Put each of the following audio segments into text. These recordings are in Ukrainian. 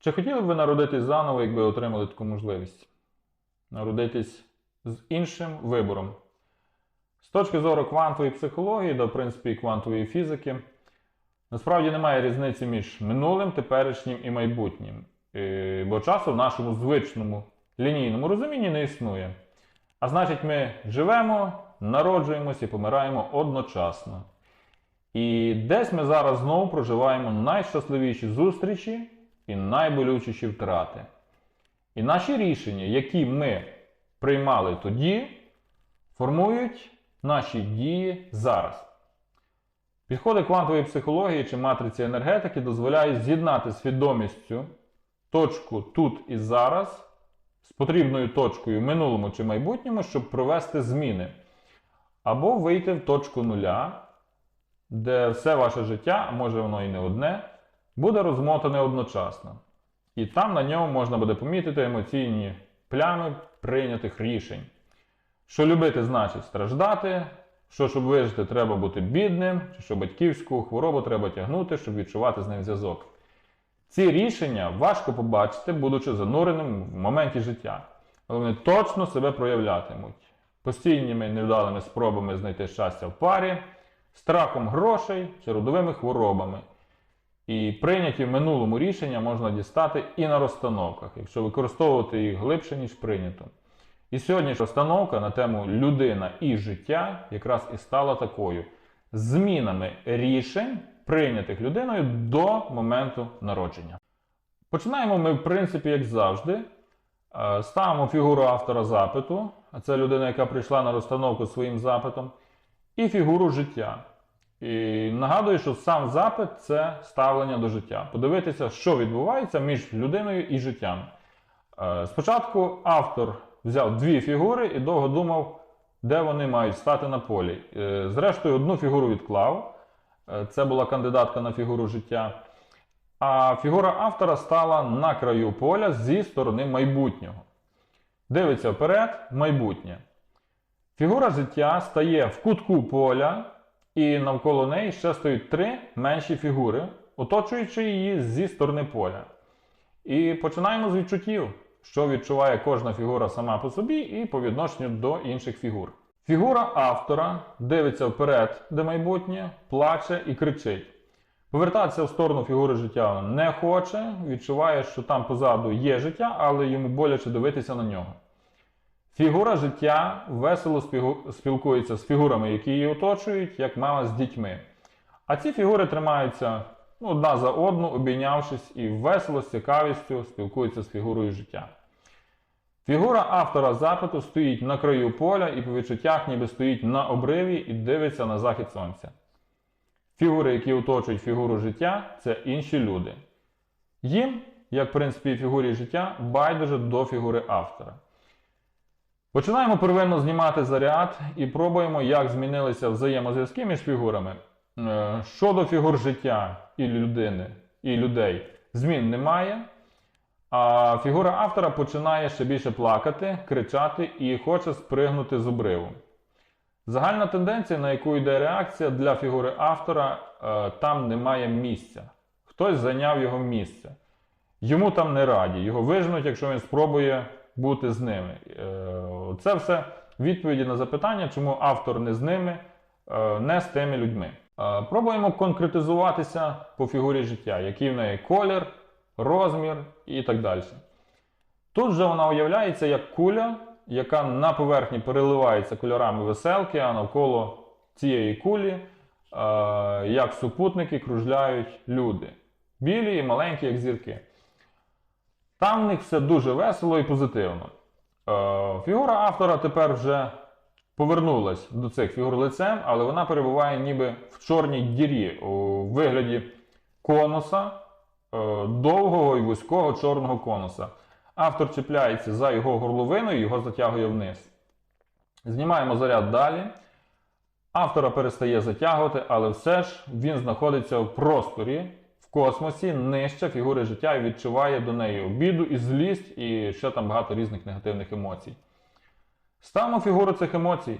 Чи хотіли б ви народитись заново, якби отримали таку можливість? Народитись з іншим вибором. З точки зору квантової психології, да, в принципі, квантової фізики, насправді немає різниці між минулим, теперішнім і майбутнім. Е, Бо часу в нашому звичному лінійному розумінні не існує. А значить, ми живемо, народжуємося і помираємо одночасно. І десь ми зараз знову проживаємо найщасливіші зустрічі і найболючіші втрати. І наші рішення, які ми приймали тоді, формують наші дії зараз. Підходи квантової психології чи матриці енергетики дозволяють з'єднати свідомістю точку тут і зараз з потрібною точкою в минулому чи майбутньому, щоб провести зміни. Або вийти в точку нуля, де все ваше життя, а може воно і не одне, буде розмотане одночасно. І там на ньому можна буде помітити емоційні плями прийнятих рішень. Що любити значить страждати, що щоб вижити, треба бути бідним, чи що батьківську хворобу треба тягнути, щоб відчувати з ним зв'язок. Ці рішення важко побачити, будучи зануреним в моменті життя, але вони точно себе проявлятимуть постійними невдалими спробами знайти щастя в парі, страхом грошей чи родовими хворобами. І прийняті в минулому рішення можна дістати і на розстановках, якщо використовувати їх глибше, ніж прийнято. І сьогоднішня розстановка на тему людина і життя якраз і стала такою змінами рішень, прийнятих людиною до моменту народження. Починаємо ми, в принципі, як завжди. Е, Ставимо фігуру автора запиту, а це людина, яка прийшла на розстановку своїм запитом, і фігуру життя. І нагадую, що сам запит це ставлення до життя. Подивитися, що відбувається між людиною і життям. Е, Спочатку автор взяв дві фігури і довго думав, де вони мають стати на полі. Е, Зрештою, одну фігуру відклав. Е, Це була кандидатка на фігуру життя. А фігура автора стала на краю поля зі сторони майбутнього. Дивиться вперед, майбутнє. Фігура життя стає в кутку поля, і навколо неї ще стоять три менші фігури, оточуючи її зі сторони поля. І починаємо з відчуттів, що відчуває кожна фігура сама по собі і по відношенню до інших фігур. Фігура автора дивиться вперед, де майбутнє, плаче і кричить. Повертатися в сторону фігури життя не хоче, відчуває, що там позаду є життя, але йому боляче дивитися на нього. Фігура життя весело спілкується з фігурами, які її оточують, як мама з дітьми. А ці фігури тримаються ну, одна за одну, обійнявшись, і весело з цікавістю спілкуються з фігурою життя. Фігура автора запиту стоїть на краю поля і по відчуттях ніби стоїть на обриві і дивиться на захід сонця. Фігури, які оточують фігуру життя, це інші люди. Їм, як в принципі і фігурі життя, байдуже до фігури автора. Починаємо первинно знімати заряд і пробуємо, як змінилися взаємозв'язки між фігурами. Е, Щодо фігур життя і людини, і людей, змін немає. А фігура автора починає ще більше плакати, кричати і хоче спригнути з обриву. Загальна тенденція, на яку йде реакція для фігури автора, е, там немає місця. Хтось зайняв його місце. Йому там не раді, його вижнуть, якщо він спробує бути з ними. Е, Це все відповіді на запитання, чому автор не з ними, е, не з тими людьми. Е, Пробуємо конкретизуватися по фігурі життя, який в неї колір, розмір і так далі. Тут же вона уявляється як куля, яка на поверхні переливається кольорами веселки, а навколо цієї кулі, як супутники, кружляють люди. Білі і маленькі, як зірки. Там в них все дуже весело і позитивно. Е, фігура автора тепер вже повернулась до цих фігур лицем, але вона перебуває ніби в чорній дірі у вигляді конуса, е, довгого і вузького чорного конуса. Автор чіпляється за його горловину і його затягує вниз. Знімаємо заряд далі. Автора перестає затягувати, але все ж він знаходиться в просторі, в космосі, нижче фігури життя і відчуває до неї обіду і злість, і ще там багато різних негативних емоцій. Ставимо фігуру цих емоцій, е,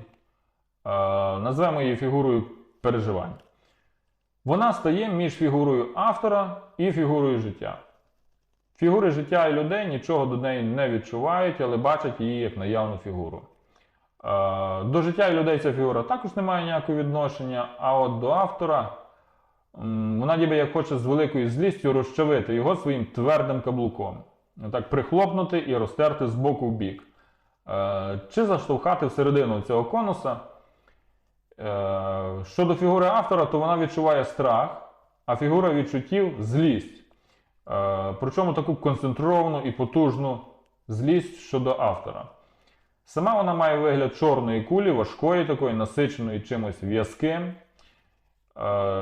назвемо її фігурою переживань. Вона стає між фігурою автора і фігурою життя. Фігури життя і людей нічого до неї не відчувають, але бачать її як наявну фігуру. Е, До життя і людей ця фігура також не має ніякого відношення, а от до автора вона ніби як хоче з великою злістю розчавити його своїм твердим каблуком. Так прихлопнути і розтерти з боку в бік. Е, Чи заштовхати всередину цього конуса. Е, Щодо фігури автора, то вона відчуває страх, а фігура відчуттів злість. Е, Причому таку концентровану і потужну злість щодо автора. Сама вона має вигляд чорної кулі, важкої такої, насиченої чимось в'язким,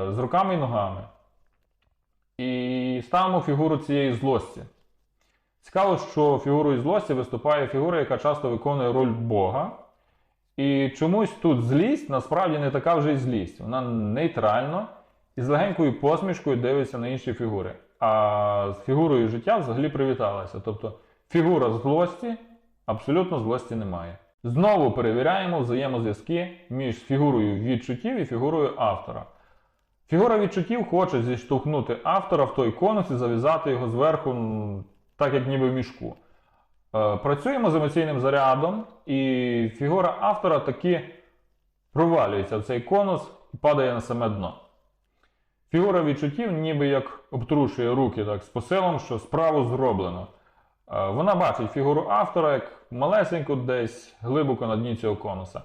з руками і ногами. І ставимо фігуру цієї злості. Цікаво, що фігурою злості виступає фігура, яка часто виконує роль Бога. І чомусь тут злість насправді не така вже й злість. Вона нейтрально і з легенькою посмішкою дивиться на інші фігури. А з фігурою життя взагалі привіталася. Тобто фігура злості абсолютно злості немає. Знову перевіряємо взаємозв'язки між фігурою відчуттів і фігурою автора. Фігура відчуттів хоче зіштовхнути автора в той конус і зав'язати його зверху, так як ніби в мішку. Е, Працюємо з емоційним зарядом, і фігура автора таки провалюється в цей конус і падає на саме дно. Фігура відчуттів ніби як обтрушує руки так, з посилом, що справу зроблено. Е, Вона бачить фігуру автора як малесеньку десь глибоко на дні цього конуса.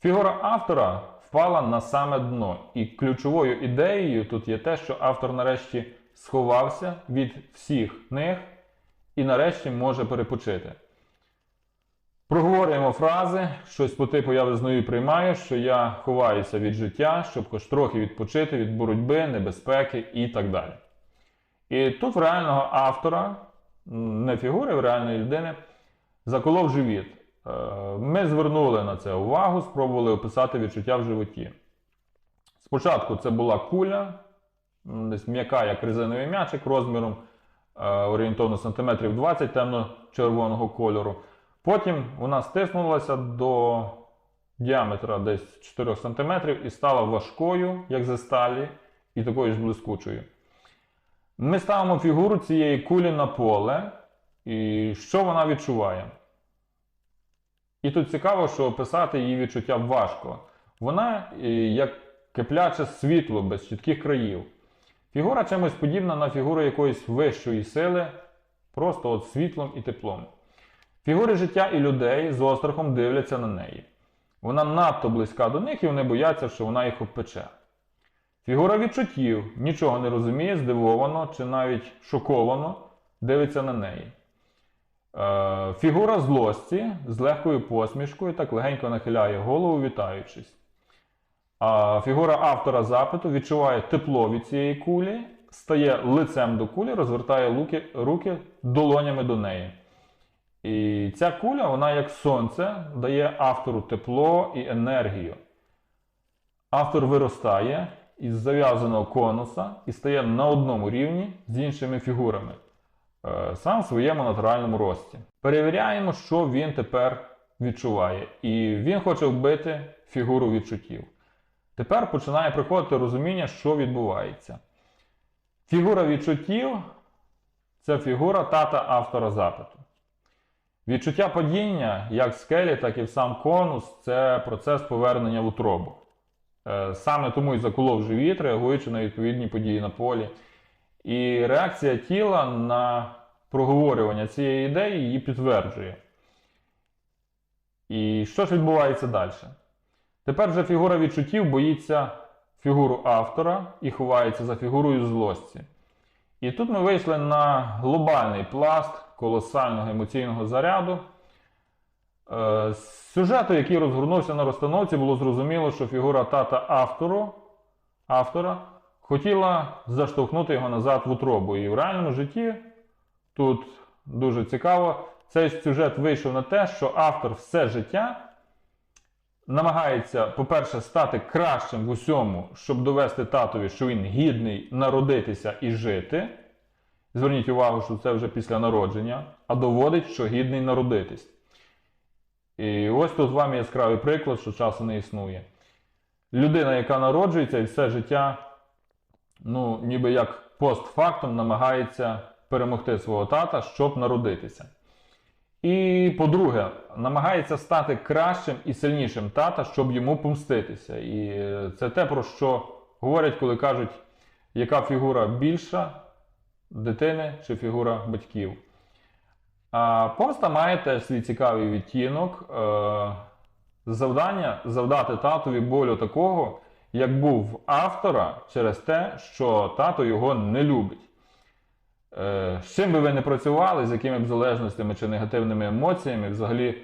Фігура автора впала на саме дно, і ключовою ідеєю тут є те, що автор нарешті сховався від всіх них і нарешті може перепочити. Проговорюємо фрази, щось по типу я визнаю і приймаю, що я ховаюся від життя, щоб хоч трохи відпочити від боротьби, небезпеки і так далі. І тут в реального автора, не фігури, в реальної людини, заколов живіт. Е, Ми звернули на це увагу, спробували описати відчуття в животі. Спочатку це була куля, десь м'яка, як резиновий м'ячик розміром е, орієнтовно сантиметрів 20 темно-червоного кольору. Потім вона стиснулася до діаметра десь 4 см і стала важкою, як зі сталі, і такою ж блискучою. Ми ставимо фігуру цієї кулі на поле, і що вона відчуває? І тут цікаво, що описати її відчуття важко. Вона е, як кипляче світло без чітких країв. Фігура чимось подібна на фігуру якоїсь вищої сили, просто от світлом і теплом. Фігури життя і людей з острахом дивляться на неї. Вона надто близька до них і вони бояться, що вона їх обпече. Фігура відчуттів нічого не розуміє, здивовано чи навіть шоковано дивиться на неї. Е, фігура злості з легкою посмішкою так легенько нахиляє голову, вітаючись. А фігура автора запиту відчуває тепло від цієї кулі, стає лицем до кулі, розвертає руки, руки долонями до неї. І ця куля, вона як сонце, дає автору тепло і енергію. Автор виростає із зав'язаного конуса і стає на одному рівні з іншими фігурами, сам в своєму натуральному рості. Перевіряємо, що він тепер відчуває. І він хоче вбити фігуру відчуттів. Тепер починає приходити розуміння, що відбувається. Фігура відчуттів це фігура тата автора запиту. Відчуття падіння, як в скелі, так і в сам конус це процес повернення в утробу. Е, Саме тому і заколов живіт, реагуючи на відповідні події на полі. І реакція тіла на проговорювання цієї ідеї її підтверджує. І що ж відбувається далі? Тепер вже фігура відчуттів боїться фігуру автора і ховається за фігурою злості. І тут ми вийшли на глобальний пласт колосального емоційного заряду. Е, З сюжету, який розгорнувся на розстановці, було зрозуміло, що фігура тата автору, автора хотіла заштовхнути його назад в утробу. І в реальному житті тут дуже цікаво, цей сюжет вийшов на те, що автор все життя намагається, по-перше, стати кращим в усьому, щоб довести татові, що він гідний народитися і жити. Зверніть увагу, що це вже після народження, а доводить, що гідний народитись. І ось тут з вами яскравий приклад, що часу не існує. Людина, яка народжується і все життя, ну, ніби як постфактум намагається перемогти свого тата, щоб народитися. І, по-друге, намагається стати кращим і сильнішим тата, щоб йому помститися. І е, це те, про що говорять, коли кажуть, яка фігура більша дитини чи фігура батьків. А помста має теж свій цікавий відтінок. Е, Завдання завдати татові болю такого, як був автора, через те, що тато його не любить. Е, З чим би ви не працювали, з якими б залежностями чи негативними емоціями, взагалі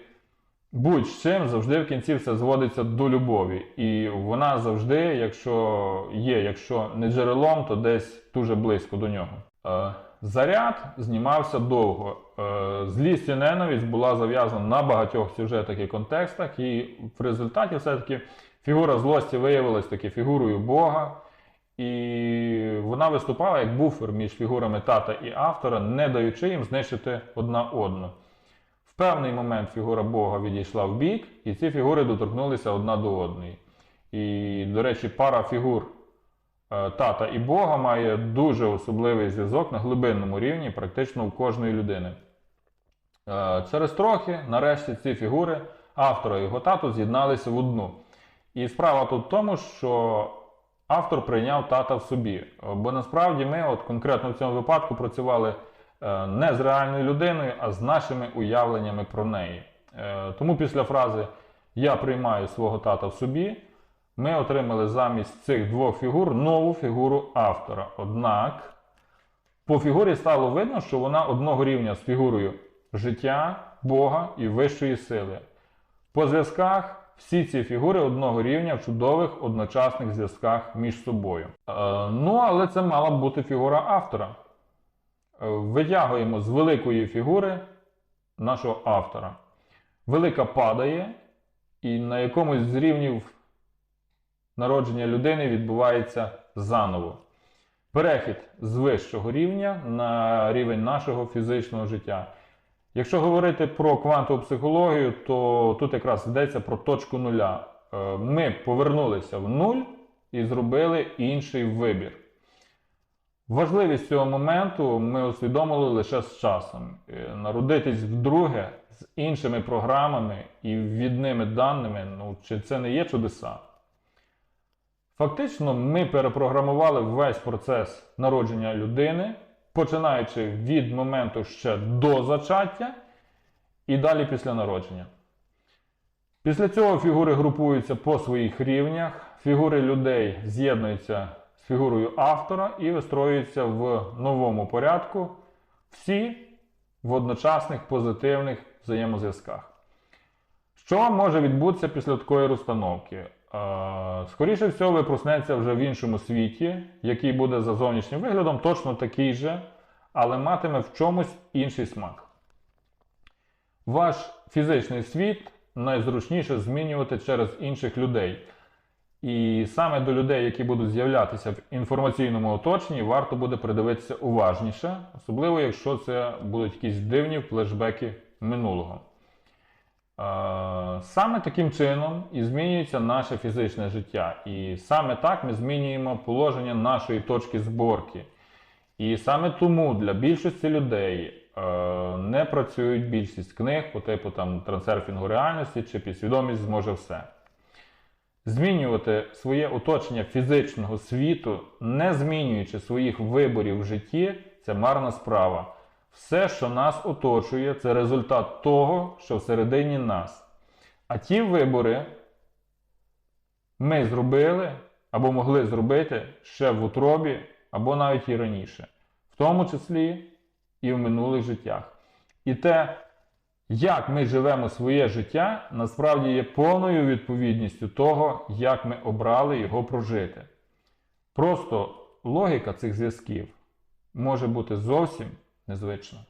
будь-з чим завжди в кінці все зводиться до любові. І вона завжди, якщо є, якщо не джерелом, то десь дуже близько до нього. Е, Заряд знімався довго. Е, Злість і ненависть була зав'язана на багатьох сюжетах і контекстах, і в результаті все-таки фігура злості виявилась таки фігурою Бога. І вона виступала як буфер між фігурами тата і автора, не даючи їм знищити одна одну. В певний момент фігура Бога відійшла в бік, і ці фігури доторкнулися одна до одної. І, до речі, пара фігур е, тата і Бога має дуже особливий зв'язок на глибинному рівні, практично у кожної людини. Е, Через трохи, нарешті, ці фігури автора і його тату з'єдналися в одну. І справа тут в тому, що автор прийняв тата в собі. Бо насправді ми, от конкретно в цьому випадку, працювали е, не з реальною людиною, а з нашими уявленнями про неї. Е, Тому після фрази Я приймаю свого тата в собі, ми отримали замість цих двох фігур нову фігуру автора. Однак по фігурі стало видно, що вона одного рівня з фігурою життя, Бога і вищої сили. По зв'язках всі ці фігури одного рівня в чудових одночасних зв'язках між собою. Е, ну, але це мала б бути фігура автора. Е, витягуємо з великої фігури нашого автора. Велика падає, і на якомусь з рівнів народження людини відбувається заново. Перехід з вищого рівня на рівень нашого фізичного життя. Якщо говорити про квантову психологію, то тут якраз йдеться про точку нуля. Е, Ми повернулися в нуль і зробили інший вибір. Важливість цього моменту ми усвідомили лише з часом. Е, Народитись вдруге з іншими програмами і відними даними, ну чи це не є чудеса? Фактично, ми перепрограмували весь процес народження людини, починаючи від моменту ще до зачаття і далі після народження. Після цього фігури групуються по своїх рівнях, фігури людей з'єднуються з фігурою автора і вистроюються в новому порядку, всі в одночасних позитивних взаємозв'язках. Що може відбутися після такої розстановки? Скоріше всього, ви проснеться вже в іншому світі, який буде за зовнішнім виглядом точно такий же, але матиме в чомусь інший смак. Ваш фізичний світ найзручніше змінювати через інших людей. І саме до людей, які будуть з'являтися в інформаційному оточенні, варто буде придивитися уважніше, особливо якщо це будуть якісь дивні флешбеки минулого. Е, Саме таким чином і змінюється наше фізичне життя. І саме так ми змінюємо положення нашої точки зборки. І саме тому для більшості людей е, не працюють більшість книг по типу там трансерфінгу реальності чи підсвідомість зможе все. Змінювати своє оточення фізичного світу, не змінюючи своїх виборів в житті, це марна справа. Все, що нас оточує, це результат того, що всередині нас. А ті вибори ми зробили або могли зробити ще в утробі, або навіть і раніше, в тому числі і в минулих життях. І те, як ми живемо своє життя, насправді є повною відповідністю того, як ми обрали його прожити. Просто логіка цих зв'язків може бути зовсім незвична.